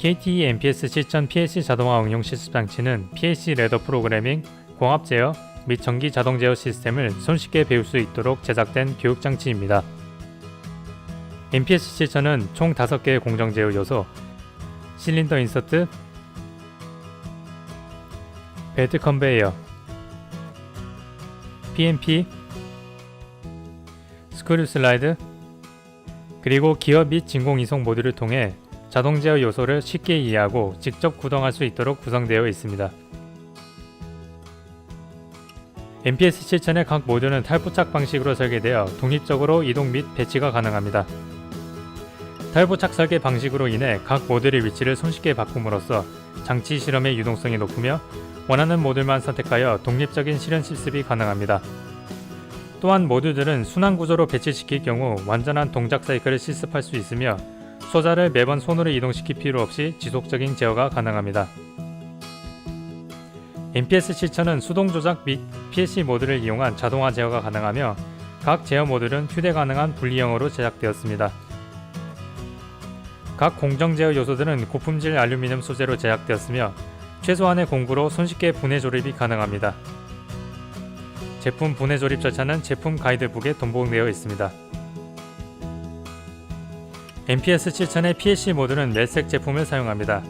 KTE MPS 실전 PLC 자동화 응용 실습 장치는 PLC 레더 프로그래밍, 공합 제어 및 전기 자동 제어 시스템을 손쉽게 배울 수 있도록 제작된 교육 장치입니다. MPS 실전은 총 5개의 공정 제어 요소, 실린더 인서트, 벨트 컨베이어, PMP, 스크류 슬라이드, 그리고 기어 및 진공 이송 모듈을 통해 자동 제어 요소를 쉽게 이해하고 직접 구동할 수 있도록 구성되어 있습니다. MPS 실천의 각 모듈은 탈부착 방식으로 설계되어 독립적으로 이동 및 배치가 가능합니다. 탈부착 설계 방식으로 인해 각 모듈의 위치를 손쉽게 바꿈으로써 장치 실험의 유동성이 높으며 원하는 모듈만 선택하여 독립적인 실현 실습이 가능합니다. 또한 모듈들은 순환 구조로 배치시킬 경우 완전한 동작 사이클을 실습할 수 있으며 소자를 매번 손으로 이동시킬 필요 없이 지속적인 제어가 가능합니다. MPS 실천은 수동 조작 및 PLC 모드를 이용한 자동화 제어가 가능하며 각 제어 모듈은 휴대 가능한 분리형으로 제작되었습니다. 각 공정 제어 요소들은 고품질 알루미늄 소재로 제작되었으며 최소한의 공구로 손쉽게 분해 조립이 가능합니다. 제품 분해 조립 절차는 제품 가이드북에 동봉되어 있습니다. MPS 7000의 PLC 모듈은 멜색 제품을 사용합니다.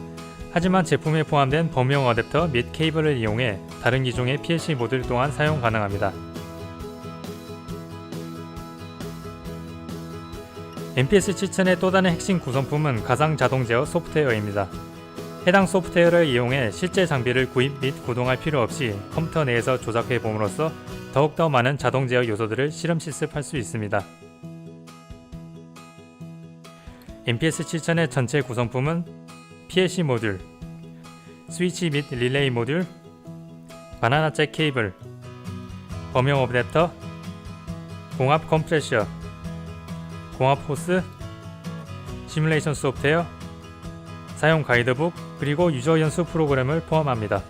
하지만 제품에 포함된 범용 어댑터 및 케이블을 이용해 다른 기종의 PLC 모듈 또한 사용 가능합니다. MPS 7000의 또 다른 핵심 구성품은 가상 자동 제어 소프트웨어입니다. 해당 소프트웨어를 이용해 실제 장비를 구입 및 구동할 필요 없이 컴퓨터 내에서 조작해 봄으로써 더욱더 많은 자동 제어 요소들을 실험 실습할 수 있습니다. MPS 7000의 전체 구성품은 PLC 모듈, 스위치 및 릴레이 모듈, 바나나 잭 케이블, 범용 어댑터, 공합 컴프레셔, 공합 호스, 시뮬레이션 소프트웨어, 사용 가이드북, 그리고 유저 연수 프로그램을 포함합니다.